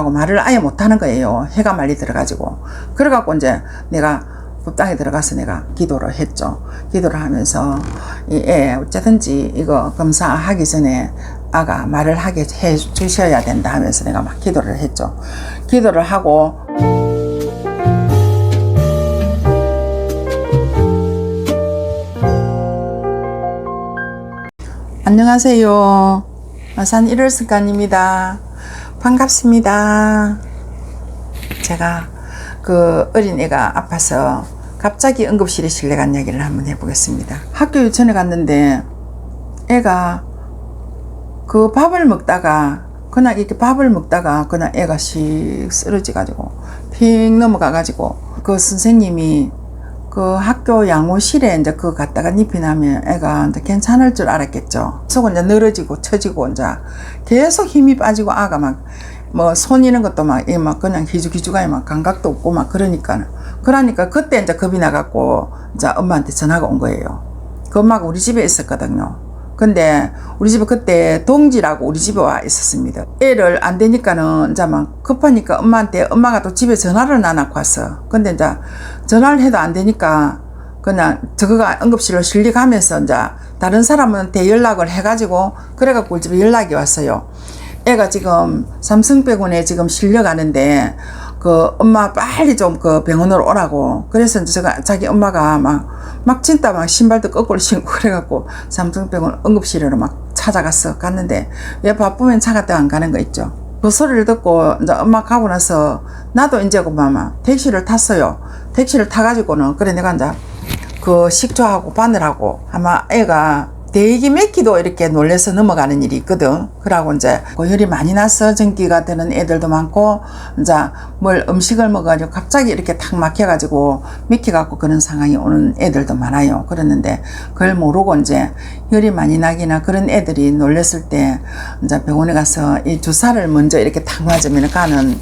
하고 말을 아예 못하는 거예요. 해가 말리 들어가지고. 그래갖고 이제 내가 법당에 들어가서 내가 기도를 했죠. 기도를 하면서 이애 어쨌든지 이거 검사하기 전에 아가 말을 하게 해 주셔야 된다 하면서 내가 막 기도를 했죠. 기도를 하고 안녕하세요. 마산 일월습관입니다. 반갑습니다. 제가 그 어린애가 아파서 갑자기 응급실에 실려 간 이야기를 한번 해보겠습니다. 학교 유치원에 갔는데 애가 그 밥을 먹다가 그냥 이렇게 밥을 먹다가 그냥 애가 씩 쓰러져 가지고 픽 넘어가 가지고 그 선생님이 그 학교 양호실에 이제 그거 갖다가 잎이 나면 애가 이제 괜찮을 줄 알았겠죠. 속은 이제 늘어지고 처지고 이제 계속 힘이 빠지고 아가 막 뭐 손이는 것도 막, 이막 그냥 기죽기죽하니 막 감각도 없고 막 그러니까. 그러니까 그때 이제 겁이 나갖고 이제 엄마한테 전화가 온 거예요. 그 엄마가 우리 집에 있었거든요. 근데 우리 집에 그때 동지라고 우리 집에 와 있었습니다. 애를 안 되니까는 이제 막 급하니까 엄마한테 엄마가 또 집에 전화를 안 하고 왔어. 근데 이제 전화를 해도 안 되니까 그냥 저거가 응급실로 실려가면서 이제 다른 사람한테 연락을 해가지고 그래갖고 우리 집에 연락이 왔어요. 애가 지금 삼성병원에 지금 실려 가는데 그 엄마 빨리 좀 그 병원으로 오라고. 그래서 이제 제가 자기 엄마가 막 막 진짜 막 신발도 거꾸로 신고 그래갖고 삼성병원 응급실으로 막 찾아갔어 갔는데 왜 바쁘면 차가 또 안 가는 거 있죠. 그 소리를 듣고 이제 엄마 가고 나서 나도 이제 그만 택시를 탔어요. 택시를 타가지고는 그래 내가 이제 그 식초하고 바늘하고 아마 애가 대기 맥기도 이렇게 놀래서 넘어가는 일이 있거든. 그러고 이제 고혈이 많이 나서 전기가 되는 애들도 많고 이제 뭘 음식을 먹어가지고 갑자기 이렇게 탁 막혀가지고 맥혀갖고 그런 상황이 오는 애들도 많아요. 그랬는데 그걸 모르고 이제 혈이 많이 나기나 그런 애들이 놀랬을 때 이제 병원에 가서 이 주사를 먼저 이렇게 탁 맞으면 가는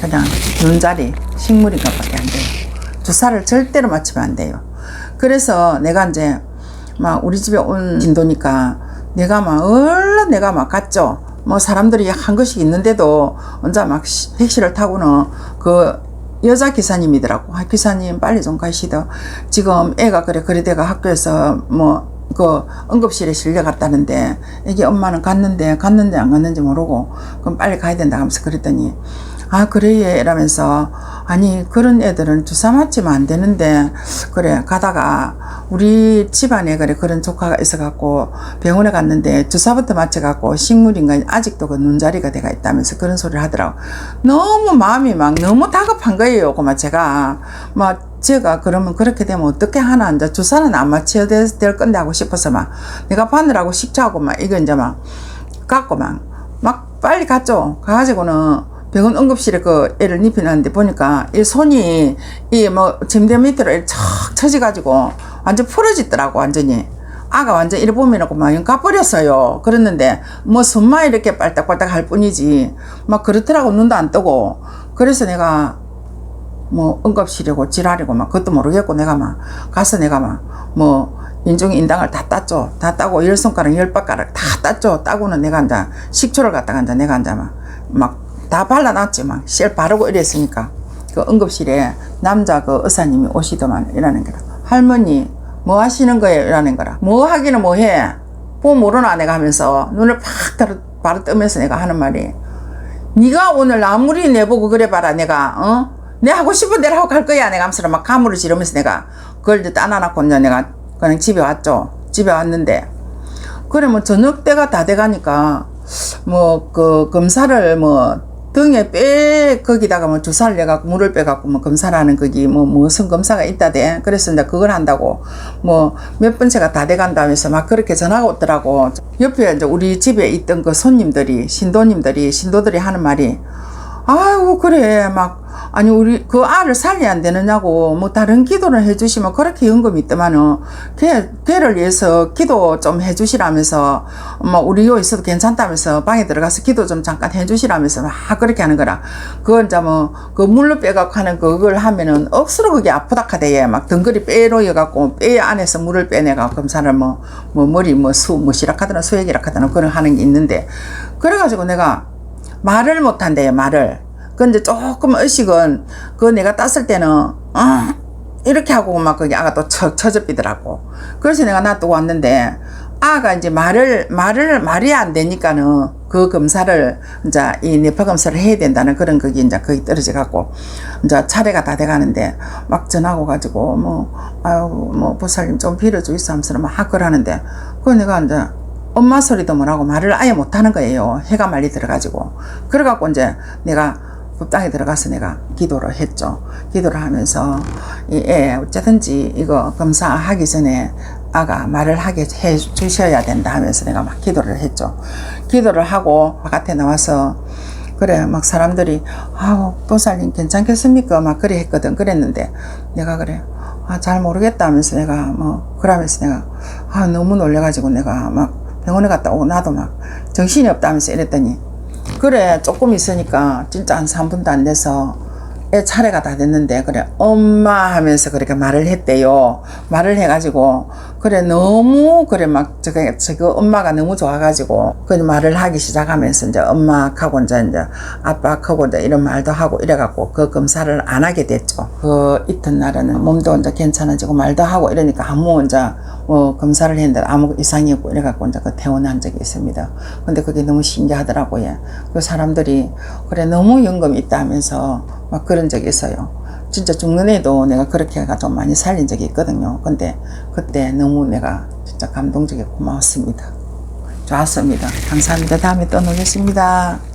그냥 눈자리 식물인 것밖에 안 돼요. 주사를 절대로 맞추면 안 돼요. 그래서 내가 이제 막 우리 집에 온 진도니까 내가 막 얼른 내가 막 갔죠. 뭐 사람들이 한 것이 있는데도 혼자 막 시- 택시를 타고는 그 여자 기사님이더라고. 아, 기사님 빨리 좀 가시더. 지금 애가 그래 그래대가 학교에서 뭐 그 응급실에 실려갔다는데 애기 엄마는 갔는데 갔는데 안 갔는지 모르고 그럼 빨리 가야 된다 하면서 그랬더니 아 그래 예 이러면서 아니 그런 애들은 주사 맞으면 안 되는데 그래 가다가 우리 집안에 그래 그런 조카가 있어갖고 병원에 갔는데 주사부터 맞춰갖고 식물인가 아직도 그 눈자리가 돼가 있다면서 그런 소리를 하더라고. 너무 마음이 막 너무 다급한 거예요 그만 제가. 막 제가 그러면 그렇게 되면 어떻게 하나 이제 주사는 안 맞춰야 될, 될 건데 하고 싶어서 막 내가 바늘하고 식초하고 막 이거 이제 막 갖고 막 막 빨리 갔죠. 가가지고는 병원 응급실에 그 애를 입히는데 보니까 이 손이 이 뭐 침대 밑으로 척 처지가지고 완전 풀어지더라고 완전히. 아가 완전 이래 보면은 막 가버렸어요. 그랬는데 뭐 손만 이렇게 빨딱빨딱 할 뿐이지 막 그렇더라고 눈도 안 뜨고 그래서 내가 뭐 응급실이고 지랄이고 막 그것도 모르겠고 내가 막 가서 내가 막 뭐 인중 인당을 다 땄죠. 다 따고 열 손가락 열 발가락 다 땄죠. 따고는 내가 이제 식초를 갖다가 이제 내가 이제 막막 다 발라놨지 막. 실 바르고 이랬으니까. 그 응급실에 남자 그 의사님이 오시더만 이라는 거라. 할머니 뭐 하시는 거예요? 이라는 거라. 뭐 하기는 뭐해? 뭐 모르나? 내가 하면서 눈을 팍 바로 뜨면서 내가 하는 말이. 네가 오늘 아무리 내보고 그래 봐라 내가. 어? 내 하고 싶은 대로 하고 갈 거야. 내가 하면서 막 가물을 지르면서 내가 그걸 이제 따놔놓고 이제 내가 그냥 집에 왔죠. 집에 왔는데. 그러면 저녁 때가 다 돼가니까 뭐 그 검사를 뭐 등에 빼 거기다가 뭐 주사를 내갖고 물을 빼갖고 뭐 검사를 하는 거기 뭐 무슨 검사가 있다대. 그래서 이제 그걸 한다고 뭐 몇 번째가 다 돼간다면서 막 그렇게 전화가 오더라고. 옆에 이제 우리 집에 있던 그 손님들이 신도님들이 신도들이 하는 말이 아이고 그래. 막 아니 우리 그 알을 살려야 안 되느냐고 뭐 다른 기도를 해주시면 그렇게 연금이 있더만은 걔 걔를 위해서 기도 좀 해주시라면서 뭐 우리 요 있어도 괜찮다면서 방에 들어가서 기도 좀 잠깐 해주시라면서 막 그렇게 하는 거라. 그건 이제 뭐그 물로 빼갖고 하는 그걸 하면은 억수로 그게 아프다 카대에 막 덩거리 빼로여 갖고 뼈 안에서 물을 빼내가 검사를 뭐뭐 머리 뭐수 뭐시락 하더나 수액이라 하더나 그런 하는 게 있는데. 그래가지고 내가 말을 못한대요 말을 근데 조금 의식은 그 내가 땄을 때는 어, 이렇게 하고 막 거기 아가 또 쳐, 처접히더라고. 그래서 내가 놔두고 왔는데 아가 이제 말을 말을 말이 안 되니까는 그 검사를 이제 이 뇌파 검사를 해야 된다는 그런 그게 이제 거의 떨어져 갖고 이제 차례가 다 돼 가는데 막 전화고 가지고 뭐 아유 뭐 보살님 좀 빌어주이소 하면서 막 그러는데 그 내가 이제 엄마 소리도 못하고 말을 아예 못하는 거예요. 해가 말리 들어가지고. 그래갖고 이제 내가 법당에 들어가서 내가 기도를 했죠. 기도를 하면서 이애 어쨌든지 이거 검사하기 전에 아가 말을 하게 해 주셔야 된다 하면서 내가 막 기도를 했죠. 기도를 하고 바깥에 나와서 그래 막 사람들이 아우 보살님 괜찮겠습니까 막 그래 했거든 그랬는데 내가 그래 아 잘 모르겠다 하면서 내가 뭐 그러면서 내가 아 너무 놀래가지고 내가 막 병원에 갔다 오고 나도 막 정신이 없다면서 이랬더니 그래 조금 있으니까 진짜 한 3분도 안 돼서 애 차례가 다 됐는데 그래 엄마 하면서 그렇게 말을 했대요 말을 해가지고 그래 너무 그래 막 저거 저거 엄마가 너무 좋아가지고 그 말을 하기 시작하면서 이제 엄마하고 이제 이제 아빠하고 이제 이런 말도 하고 이래갖고 그 검사를 안 하게 됐죠 그 이튿날에는 몸도 이제 괜찮아지고 말도 하고 이러니까 아무 이제 뭐 검사를 했는데 아무 이상이 없고 이래갖고 이제 그 퇴원한 적이 있습니다. 근데 그게 너무 신기하더라고요. 그 사람들이 그래 너무 연금이 있다 하면서 막 그런 적이 있어요. 진짜 죽는 애도 내가 그렇게 해가지고 많이 살린 적이 있거든요. 근데 그때 너무 내가 진짜 감동적이고 고마웠습니다. 좋았습니다. 감사합니다. 다음에 또 놀겠습니다.